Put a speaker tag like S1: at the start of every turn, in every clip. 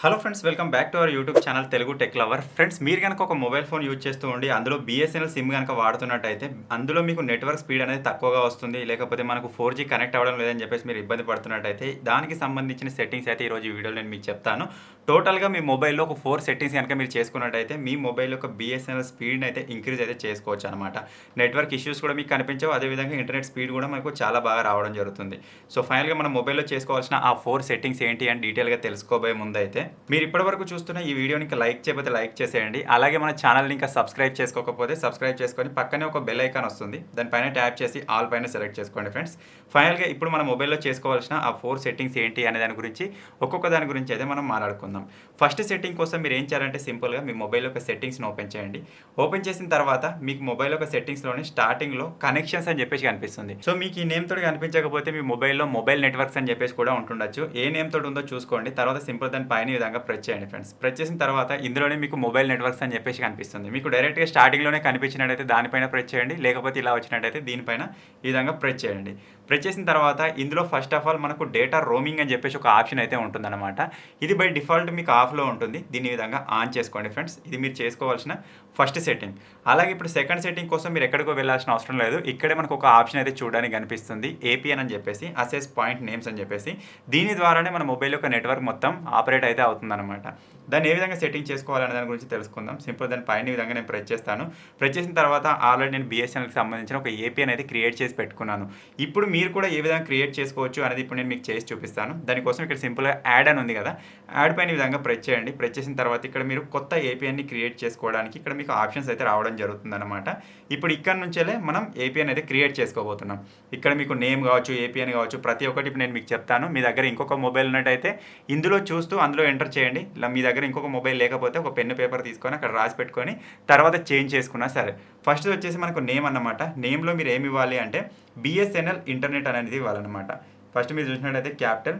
S1: Hello friends welcome back to our YouTube channel Telugu tech lover friends మీరు కనుక ఒక mobile phone use చేస్తూ ఉండి అందులో బిఎస్ఎన్ఎల్ సిమ్ కనుక వాడుతున్నట్టయితే అందులో మీకు నెట్వర్క్ స్పీడ్ అనేది తక్కువగా వస్తుంది లేకపోతే మనకు ఫోర్ జీ కనెక్ట్ అవ్వడం లేదని చెప్పేసి మీరు ఇబ్బంది పడుతున్నట్టయితే దానికి సంబంధించిన సెట్టింగ్స్ అయితే ఈరోజు వీడియోలో నేను మీకు చెప్తాను. టోటల్గా మీ మొబైల్లో ఒక ఫోర్ సెట్టింగ్స్ కనుక మీరు చేసుకున్నట్టయితే మీ మొబైల్ యొక్క బిఎస్ఎన్ఎల్ స్పీడ్ని అయితే ఇంక్రీజ్ అయితే చేసుకోవచ్చు అనమాట నెట్వర్క్ ఇష్యూస్ కూడా మీకు కనిపించవు అదేవిధంగా ఇంటర్నెట్ స్పీడ్ కూడా మనకు చాలా బాగా రావడం జరుగుతుంది. సో ఫైనల్గా మన మొబైల్లో చేసుకోవాల్సిన ఆ ఫోర్ సెట్టింగ్స్ ఏంటి అని డీటెయిల్గా తెలుసుకోబోయే ముందు అయితే మీరు ఇప్పటివరకు చూస్తున్న ఈ వీడియోని ఇంకా లైక్ చేయకపోతే లైక్ చేసేయండి. అలాగే మన ఛానల్ని ఇంకా సబ్స్క్రైబ్ చేసుకోకపోతే సబ్స్క్రైబ్ చేసుకొని పక్కనే ఒక బెల్ ఐకాన్ వస్తుంది. దానిపైన ట్యాప్ చేసి ఆల్ పైన సెలెక్ట్ చేసుకోండి ఫ్రెండ్స్. ఫైనల్గా ఇప్పుడు మన మొబైల్లో చేసుకోవాల్సిన ఆ ఫోర్ సెట్టింగ్స్ ఏంటి అనే దాని గురించి ఒక్కొక్క దాని గురించి అయితే మనం మాట్లాడుకుందాం. ఫస్ట్ సెట్టింగ్ కోసం మీరు ఏం చేయాలంటే సింపుల్గా మీ మొబైల్ యొక్క సెట్టింగ్స్ని ఓపెన్ చేయండి. ఓపెన్ చేసిన తర్వాత మీకు మొబైల్ యొక్క సెట్టింగ్స్లోని స్టార్టింగ్లో కనెక్షన్స్ అని చెప్పేసి కనిపిస్తుంది. సో మీకు ఈ నేమ్ తోటి కనిపించకపోతే మీ మొబైల్లో మొబైల్ నెట్వర్క్స్ అని చెప్పేసి కూడా ఉంటుండొచ్చు. ఏ నేమ్ తోటి ఉందో చూసుకోండి. తర్వాత సింపుల్ దాని పైన విధంగా ప్రెస్ చేయండి ఫ్రెండ్స్ ప్రెస్ చేసిన తర్వాత ఇందులోనే మీకు మొబైల్ నెట్వర్క్స్ అని చెప్పేసి కనిపిస్తుంది. మీకు డైరెక్ట్గా స్టార్టింగ్లోనే కనిపించినట్టయితే దానిపైన ప్రెస్ చేయండి. లేకపోతే ఇలా వచ్చినట్టయితే దీనిపైన ఈ విధంగా ప్రెస్ చేయండి. ప్రెస్ చేసిన తర్వాత ఇందులో ఫస్ట్ ఆఫ్ ఆల్ మనకు డేటా రోమింగ్ అని చెప్పేసి ఒక ఆప్షన్ అయితే ఉంటుందన్నమాట. ఇది బై డిఫాల్ట్ మీకు ఆఫ్లో ఉంటుంది. దీని విధంగా ఆన్ చేసుకోండి ఫ్రెండ్స్ ఇది మీరు చేసుకోవాల్సిన ఫస్ట్ సెట్టింగ్ అలాగే ఇప్పుడు సెకండ్ సెట్టింగ్ కోసం మీరు ఎక్కడికో వెళ్ళాల్సిన అవసరం లేదు. ఇక్కడే మనకు ఒక ఆప్షన్ అయితే చూడడానికి కనిపిస్తుంది. ఏపీఎన్ అని చెప్పేసి అసెస్ పాయింట్ నేమ్స్ అని చెప్పేసి. దీని ద్వారానే మన మొబైల్ యొక్క నెట్వర్క్ మొత్తం ఆపరేట్ అయితే అవుతుందన్నమాట. దాన్ని ఏ విధంగా సెట్టింగ్ చేసుకోవాలనే దాని గురించి తెలుసుకుందాం. సింపుల్ దాని పైన విధంగా నేను ప్రెస్ చేస్తాను. ప్రెస్ చేసిన తర్వాత ఆల్రెడీ నేను బిఎస్ఎన్ఎల్కి సంబంధించిన ఒక ఏపీఎన్ అయితే క్రియేట్ చేసి పెట్టుకున్నాను. ఇప్పుడు మీరు కూడా ఏ విధంగా క్రియేట్ చేసుకోవచ్చు అనేది ఇప్పుడు నేను మీకు చేసి చూపిస్తాను. దానికోసం ఇక్కడ సింపుల్గా యాడ్ అని ఉంది కదా. యాడ్ పైన విధంగా ప్రెస్ చేయండి. ప్రెస్ చేసిన తర్వాత ఇక్కడ మీరు కొత్త ఏపీఎన్ని క్రియేట్ చేసుకోవడానికి ఇక్కడ మీకు ఆప్షన్స్ అయితే రావడం జరుగుతుందన్నమాట. ఇప్పుడు ఇక్కడ నుంచేలే మనం ఏపీఎన్ అయితే క్రియేట్ చేసుకోబోతున్నాం. ఇక్కడ మీకు నేమ్ కావచ్చు ఏపీఎన్ కావచ్చు ప్రతి ఒక్కటి ఇప్పుడు నేను మీకు చెప్తాను. మీ దగ్గర ఇంకొక మొబైల్ ఉన్నట్టయితే ఇందులో చూస్తూ అందులో ఎంటర్ చేయండి. ఇలా మీ దగ్గర ఇంకొక మొబైల్ లేకపోతే ఒక పెన్ను పేపర్ తీసుకొని అక్కడ రాసి పెట్టుకొని తర్వాత చేంజ్ చేసుకున్నా సరే. ఫస్ట్ వచ్చేసి మనకు నేమ్ అన్నమాట. నేమ్లో మీరు ఏమి ఇవ్వాలి అంటే బిఎస్ఎన్ఎల్ ఇంటర్నెట్ అనేది ఇవ్వాలన్నమాట. ఫస్ట్ మీరు చూసినట్టయితే క్యాపిటల్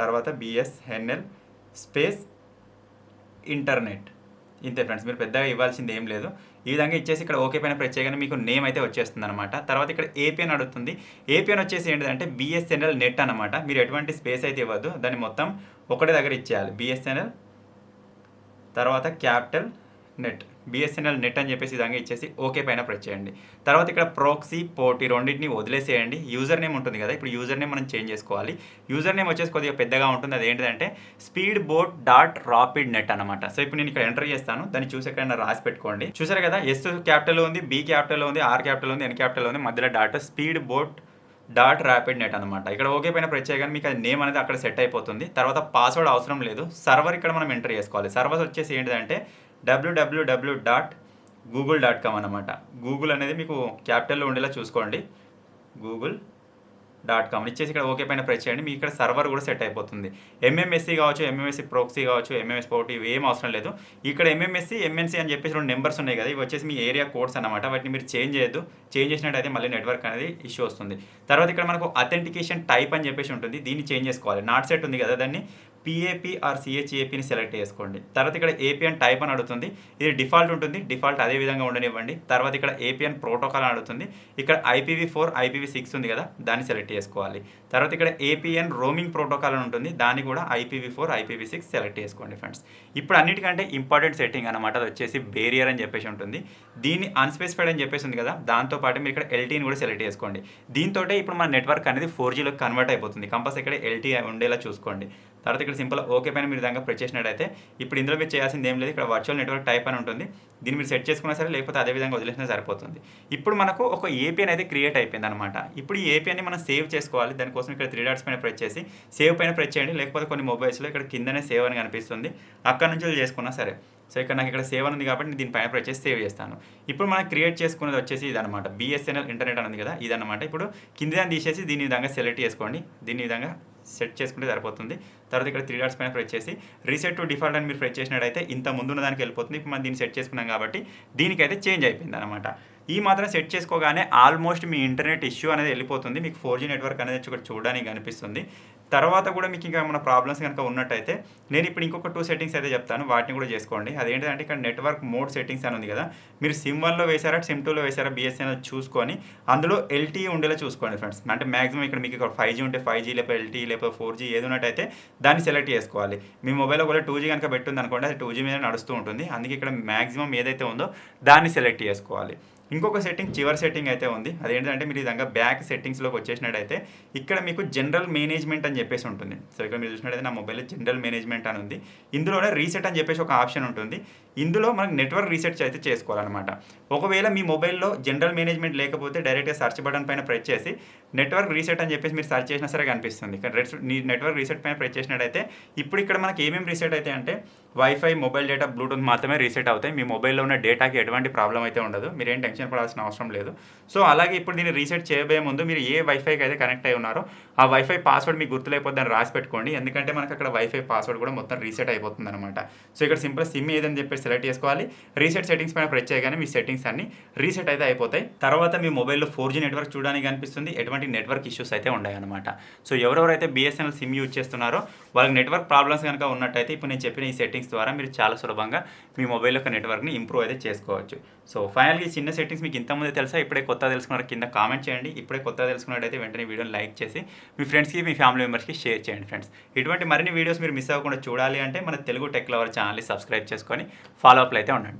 S1: తర్వాత బిఎస్ఎన్ఎల్ స్పేస్ ఇంటర్నెట్. ఇంతే ఫ్రెండ్స్ మీరు పెద్దగా ఇవ్వాల్సింది ఏం లేదు. ఈ విధంగా ఇచ్చేసి ఇక్కడ ఓకే పైన ప్రెస్ చేయగానే మీకు నేమ్ అయితే వచ్చేస్తుంది అనమాట తర్వాత ఇక్కడ ఏపీఎన్ అడుగుతుంది. ఏపీఎన్ వచ్చేసి ఏంటంటే బిఎస్ఎన్ఎల్ నెట్ అనమాట మీరు ఎటువంటి స్పేస్ అయితే ఇవ్వద్దు. దాన్ని మొత్తం ఒకటే దగ్గర ఇచ్చేయాలి. బిఎస్ఎన్ఎల్ తర్వాత క్యాపిటల్ నెట్ బిఎస్ఎన్ఎల్ నెట్ అని చెప్పేసి విధంగా ఇచ్చేసి ఓకే పైన ప్రెస్ చేయండి. తర్వాత ఇక్కడ ప్రోక్సీ పోటీ రెండింటిని వదిలేసేయండి. యూజర్ నేమ్ ఉంటుంది కదా ఇప్పుడు యూజర్ నేమ్ మనం చేంజ్ చేసుకోవాలి. యూజర్ నేమ్ వచ్చేసి కొద్దిగా పెద్దగా ఉంటుంది. అది ఏంటంటే speed boat dot rapid net అనమాట సో ఇప్పుడు నేను ఇక్కడ ఎంటర్ చేస్తాను. దాన్ని చూసి ఎక్కడైనా రాసి పెట్టుకోండి. చూసారు కదా ఎస్ క్యాపిటల్ ఉంది బి క్యాపిటల్ ఉంది ఆర్ క్యాపిటల్ ఉంది ఎన్ క్యాపిటల్ ఉంది మధ్యలో dot speed boat dot rapid net అనమాట ఇక్కడ ఓకే పైన ప్రెస్ చేయగానే మీకు అది నేమ్ అనేది అక్కడ సెట్ అయిపోతుంది. తర్వాత పాస్వర్డ్ అవసరం లేదు. సర్వర్ ఇక్కడ మనం ఎంటర్ చేసుకోవాలి. సర్వర్ వచ్చేసి ఏంటిదంటే WWW dot Google dot com అనమాట గూగుల్ అనేది మీకు క్యాపిటల్లో ఉండేలా చూసుకోండి. గూగుల్ డాట్ కామ్ ఇచ్చేసి ఇక్కడ ఓకే పైన ప్రెస్ చేయండి. మీకు ఇక్కడ సర్వర్ కూడా సెట్ అయిపోతుంది. ఎంఎంఎస్సి కావచ్చు ఎంఎంఎస్సి ప్రోక్సీ కావచ్చు ఎంఎంఎస్ పోటీ ఇవి ఏం అవసరం లేదు. ఇక్కడ ఎంఎంఎస్సి ఎంఎన్సీ అని చెప్పేసి రెండు నెంబర్స్ ఉన్నాయి కదా ఇవి వచ్చేసి మీ ఏరియా కోడ్స్ అనమాట వాటిని మీరు చేంజ్ చేయొద్దు. చేంజ్ చేసినట్టయితే మళ్ళీ నెట్వర్క్ అనేది ఇష్యూ వస్తుంది. తర్వాత ఇక్కడ మనకు అథెంటికేషన్ టైప్ అని చెప్పేసి ఉంటుంది. దీన్ని చేంజ్ చేసుకోవాలి. నాట్ సెట్ ఉంది కదా దాన్ని. పిఏపి ఆర్ సిహెచ్ఏపిని సెలెక్ట్ చేసుకోండి. తర్వాత ఇక్కడ ఏపీఎన్ టైప్ అని అడుగుతుంది. ఇది డిఫాల్ట్ ఉంటుంది. డిఫాల్ట్ అదే విధంగా ఉండనివ్వండి. తర్వాత ఇక్కడ ఏపీఎన్ ప్రోటోకాల్ అని అడుగుతుంది. ఇక్కడ ఐపీవీ ఫోర్ ఐపీవీ సిక్స్ ఉంది కదా దాన్ని సెలెక్ట్ చేసుకోవాలి. తర్వాత ఇక్కడ ఏపీఎన్ రోమింగ్ ప్రోటోకాల్ అని ఉంటుంది. దాన్ని కూడా IPv four IPv six select చేసుకోండి ఫ్రెండ్స్ ఇప్పుడు అన్నిటికంటే ఇంపార్టెంట్ సెట్టింగ్ అనమాట అది వచ్చేసి బేరియర్ అని చెప్పేసి ఉంటుంది. దీన్ని అన్స్పెసిఫైడ్ అని చెప్పేసి ఉంది కదా దాంతోపాటు మీరు ఇక్కడ ఎల్టీని కూడా సెలెక్ట్ చేసుకోండి. దీంతో ఇప్పుడు మన నెట్వర్క్ అనేది ఫోర్ జీలోకి కన్వర్ట్ అయిపోతుంది. కంపల్సరీ ఇక్కడ ఎల్టీ ఉండేలా చూసుకోండి. తర్వాత ఇక్కడ సింపుల్ ఓకే పైన మీరు విధంగా ప్రెస్ చేసినట్టయితే ఇప్పుడు ఇందులో మీరు చేయాల్సింది ఏం లేదు. ఇక్కడ వర్చువల్ నెట్వర్క్ టైప్ అని ఉంటుంది. దీన్ని మీరు సెట్ చేసుకున్నా సరే లేకపోతే అదే విధంగా వదిలేసినా సరిపోతుంది. ఇప్పుడు మనకు ఒక ఏపీఎన్ అయితే క్రియేట్ అయిపోయింది అనమాట ఇప్పుడు ఈ ఏపీఎన్ని మనం సేవ్ చేసుకోవాలి. దానికోసం ఇక్కడ త్రీ డాట్స్ పైన ప్రెస్ చేసి సేవ్ పైన ప్రెస్ చేయండి. లేకపోతే కొన్ని మొబైల్స్లో ఇక్కడ కిందనే సేవ్ అని కనిపిస్తుంది. అక్కడ నుంచి చేసుకున్నా సరే. సో ఇక్కడ నాకు ఇక్కడ సేవ్ ఉంది కాబట్టి నేను దీనిపైన ప్రెస్ చేసి సేవ్ చేస్తాను. ఇప్పుడు మనం క్రియేట్ చేసుకున్నది వచ్చేసి ఇదనమాట బిఎస్ఎన్ఎల్ ఇంటర్నెట్ అనేది కదా ఇదనమాట ఇప్పుడు కింద దాన్ని తీసేసి దీని విధంగా సెలెక్ట్ చేసుకోండి. దీని విధంగా సెట్ చేసుకుంటే సరిపోతుంది. తర్వాత ఇక్కడ త్రీ డాట్స్ పైన ప్రెస్ చేసి రీసెట్ టు డిఫాల్ట్ అని మీరు ప్రెస్ చేసినట్టయితే ఇంత ముందున్న దానికి వెళ్ళిపోతుంది. ఇప్పుడు మనం దీన్ని సెట్ చేసుకున్నాం కాబట్టి దీనికైతే చేంజ్ అయిపోయింది అనమాట ఈ మాత్రం సెట్ చేసుకోగానే ఆల్మోస్ట్ మీ ఇంటర్నెట్ ఇష్యూ అనేది వెళ్ళిపోతుంది. మీకు ఫోర్ జీ నెట్వర్క్ అనేది ఇక్కడ చూడడానికి కనిపిస్తుంది. తర్వాత కూడా మీకు ఇంకా మన ప్రాబ్లమ్స్ కనుక ఉన్నట్టయితే నేను ఇప్పుడు ఇంకొక టూ సెట్టింగ్స్ అయితే చెప్తాను వాటిని కూడా చేసుకోండి. అదేంటంటే ఇక్కడ నెట్వర్క్ మోడ్ సెట్టింగ్స్ అని ఉంది కదా మీరు సిమ్ వన్లో వేసారా సిమ్ టూలో వేసారా బిఎస్ఎన్ఎల్ చూసుకొని అందులో ఎల్టీ ఉండేలా చూసుకోండి ఫ్రెండ్స్ అంటే మాక్సిమం ఇక్కడ మీకు ఇక్కడ ఫైవ్ జీ ఉంటే ఫైవ్ జీ లేకపోతే ఎల్టీ లేకపోతే ఫోర్ జీ ఏది ఉన్నట్టయితే దాన్ని సెలెక్ట్ చేసుకోవాలి. మీ మొబైల్ ఒకవేళ టూ జీ కనుక పెట్టుంది అనుకోండి అది టూ జీ మీద నడుస్తూ ఉంటుంది. అందుకే ఇక్కడ మాక్సిమం ఏదైతే ఉందో దాన్ని సెలెక్ట్ చేసుకోవాలి. ఇంకొక సెట్టింగ్ చివరి సెట్టింగ్ అయితే ఉంది. అదేంటంటే మీరు విధంగా బ్యాక్ సెట్టింగ్స్లోకి వచ్చేసినట్టయితే ఇక్కడ మీకు జనరల్ మేనేజ్మెంట్ అని చెప్పేసి ఉంటుంది. సో ఇక్కడ మీరు చూసినట్టయితే నా మొబైల్లో జనరల్ మేనేజ్మెంట్ అని ఉంది. ఇందులోనే రీసెట్ అని చెప్పేసి ఒక ఆప్షన్ ఉంటుంది. ఇందులో మనకు నెట్వర్క్ రీసెర్చ్ అయితే చేసుకోవాలన్నమాట. ఒకవేళ మీ మొబైల్లో జనరల్ మేనేజ్మెంట్ లేకపోతే డైరెక్ట్గా సెర్చ్ బటన్ పైన ప్రెస్ చేసి నెట్వర్క్ రీసెట్ అని చెప్పేసి మీరు సెర్చ్ చేసినా సరే కనిపిస్తుంది. నీ నెట్వర్క్ రీసెట్ పైన ప్రెస్ చేసినట్టయితే ఇప్పుడు ఇక్కడ మనకి ఏమేమి రీసెట్ అయితే అంటే వైఫై మొబైల్ డేటా బ్లూటూత్ మాత్రమే రీసెట్ అవుతాయి. మీ మొబైల్లో ఉన్న డేటాకి ఎటువంటి ప్రాబ్లం అయితే ఉండదు. మీరు ఏం టెన్షన్ పడాల్సిన అవసరం లేదు. సో అలాగే ఇప్పుడు దీన్ని రీసెట్ చేయబోయే ముందు మీరు ఏ వైఫైకి అయితే కనెక్ట్ అయి ఉన్నారో ఆ వైఫై పాస్వర్డ్ మీకు గుర్తులేకపోతే దాన్ని రాసి పెట్టుకోండి. ఎందుకంటే మనకు అక్కడ వైఫై పాస్వర్డ్ కూడా మొత్తం రీసెట్ అయిపోతుంది అనమాట సో ఇక్కడ సింపుల్ సిమ్ ఏదని చెప్పేసి సెలెక్ట్ చేసుకోవాలి. రీసెట్ సెట్టింగ్స్ పైన ప్రెస్ చేయగానే మీ సెట్టింగ్స్ అన్ని రీసెట్ అయితే అయిపోతాయి. తర్వాత మీ మొబైల్లో ఫోర్ జీ నెట్వర్క్ చూడడానికి కనిపిస్తుంది ఎటువంటి నెట్వర్క్ ఇష్యూస్ అయితే ఉన్నాయన్నమాట సో ఎవరెవరైతే బిఎస్ఎన్ఎల్ సిమ్ యూజ్ చేస్తున్నారో వాళ్ళకి నెట్వర్క్ ప్రాబ్లమ్స్ కనుక ఉన్నట్టయితే ఇప్పుడు నేను చెప్పిన ఈ సెట్టింగ్స్ ద్వారా మీరు చాలా సులభంగా మీ మొబైల్ యొక్క నెట్వర్క్ని ఇంప్రూవ్ అయితే చేసుకోవచ్చు. సో ఫైనల్గా ఈ చిన్న సెట్టింగ్స్ మీకు ఇంతకుముందే తెలుసా? ఇప్పుడే కొత్త తెలుసుకున్నారు కింద కామెంట్ చేయండి. ఇప్పుడే కొత్త తెలుసుకున్నట్టయితే వెంటనే వీడియోని లైక్ చేసి మీ ఫ్రెండ్స్కి మీ ఫ్యామిలీ మెంబర్స్కి షేర్ చేయండి ఫ్రెండ్స్ ఇటువంటి మరిన్ని వీడియోస్ మీరు మిస్ అవ్వకుండా చూడాలి అంటే మన తెలుగు టెక్ లవర్ ఛానల్ని సబ్స్క్రైబ్ చేసుకొని ఫాలోఅప్లు అయితే ఉండండి.